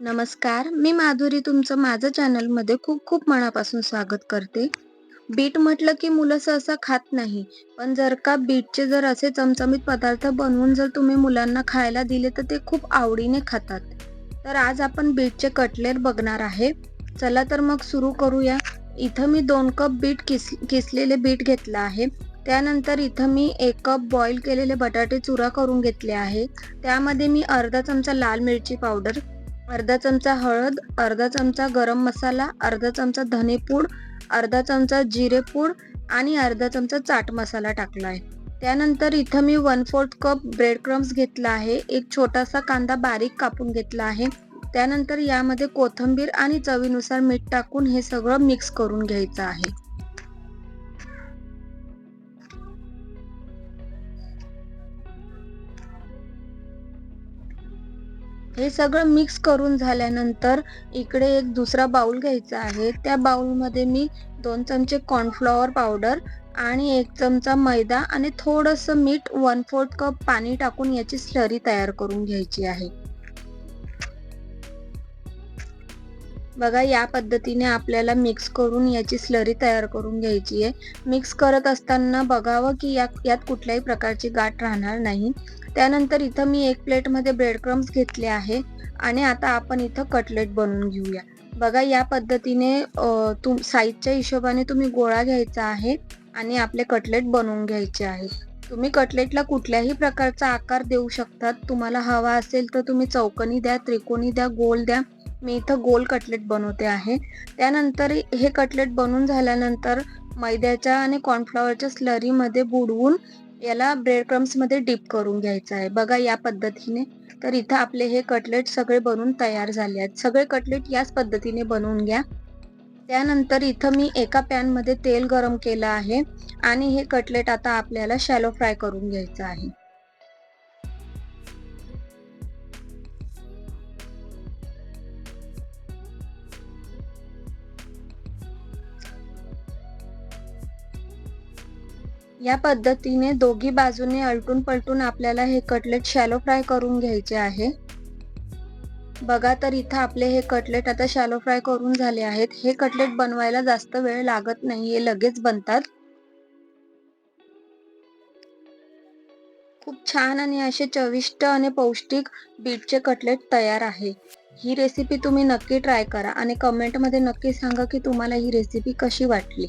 नमस्कार मी माधुरी तुमचं माझं चॅनलमध्ये खूप खूप मनापासून स्वागत करते. बीट म्हटलं की मुलं सहसा खात नाही पण जर का बीटचे जर असे चमचमीत पदार्थ बनवून जर तुम्ही मुलांना खायला दिले तर ते खूप आवडीने खातात. तर आज आपण बीटचे कटलेट बघणार आहे. चला तर मग सुरू करूया. इथं मी दोन कप बीट किस किसलेले बीट घेतलं आहे. त्यानंतर इथं मी एक कप बॉईल केलेले बटाटे चुरा करून घेतले आहे. त्यामध्ये मी अर्धा चमचा लाल मिरची पावडर अर्धा चमचा हळद अर्धा चमचा गरम मसाला अर्धा चमचा धनेपूड अर्धा चमचा जिरेपूड आणि अर्धा चमचा चाट मसाला टाकला आहे. त्यानंतर इथं मी one fourth cup bread crumbs घेतला आहे. एक छोटासा कांदा बारीक कापून घेतला आहे. त्यानंतर यामध्ये कोथिंबीर आणि चवीनुसार मीठ टाकून हे सगळं मिक्स करून घ्यायचं आहे. हे सगळं मिक्स करून झाल्यानंतर इकडे एक दुसरा बाउल घ्यायचा आहे. त्या बाउलमध्ये मी दोन चमचे कॉर्नफ्लॉवर पावडर आणि एक चमचा मैदा आणि थोडंसं मीठ वन फोर्थ कप पाणी टाकून याची स्लरी तयार करून घ्यायची आहे. बघा या पद्धतीने आपल्याला मिक्स करून याची स्लरी तयार करून घ्यायची आहे. मिक्स करत असताना बघावं की या यात कुठल्याही प्रकारची गाठ राहणार नाही. त्यानंतर इथं मी एक प्लेटमध्ये ब्रेड क्रम्स घेतले आहे आणि आता आपण इथं कटलेट बनवून घेऊया. बघा या पद्धतीने तुम साईजच्या हिशोबाने तुम्ही गोळा घ्यायचा आहे आणि आपले कटलेट बनवून घ्यायचे आहे. तुम्ही कटलेटला कुठल्याही प्रकारचा आकार देऊ शकतात. तुम्हाला हवा असेल तर तुम्ही चौकनी द्या त्रिकोणी द्या गोल द्या. मी इथं गोल कटलेट बनवते आहे. त्यानंतर हे कटलेट बनवून झाल्यानंतर मैद्याच्या आणि कॉर्नफ्लॉवरच्या स्लरीमध्ये बुडवून याला ब्रेड क्रम्समध्ये डीप करून घ्यायचं आहे. बघा या पद्धतीने. तर इथं आपले हे कटलेट सगळे बनवून तयार झाले आहेत. सगळे कटलेट याच पद्धतीने बनवून घ्या. त्यानंतर इथं मी एका पॅनमध्ये तेल गरम केलं आहे. आणि हे कटलेट आता आपल्याला शॅलो फ्राय करून घ्यायचं आहे. या पद्धतीने दोघी बाजूने अलटून पलटून आपल्याला हे कटलेट शॅलो फ्राय करून घ्यायचे आहे. बघा तर इथं आपले हे कटलेट आता शॅलो फ्राय करून झाले आहेत. हे कटलेट बनवायला जास्त वेळ लागत नाही हे लगेच बनतात. खूप छान आणि असे चविष्ट आणि पौष्टिक बीटचे कटलेट तयार आहे. ही रेसिपी तुम्ही नक्की ट्राय करा आणि कमेंटमध्ये नक्की सांगा की तुम्हाला ही रेसिपी कशी वाटली.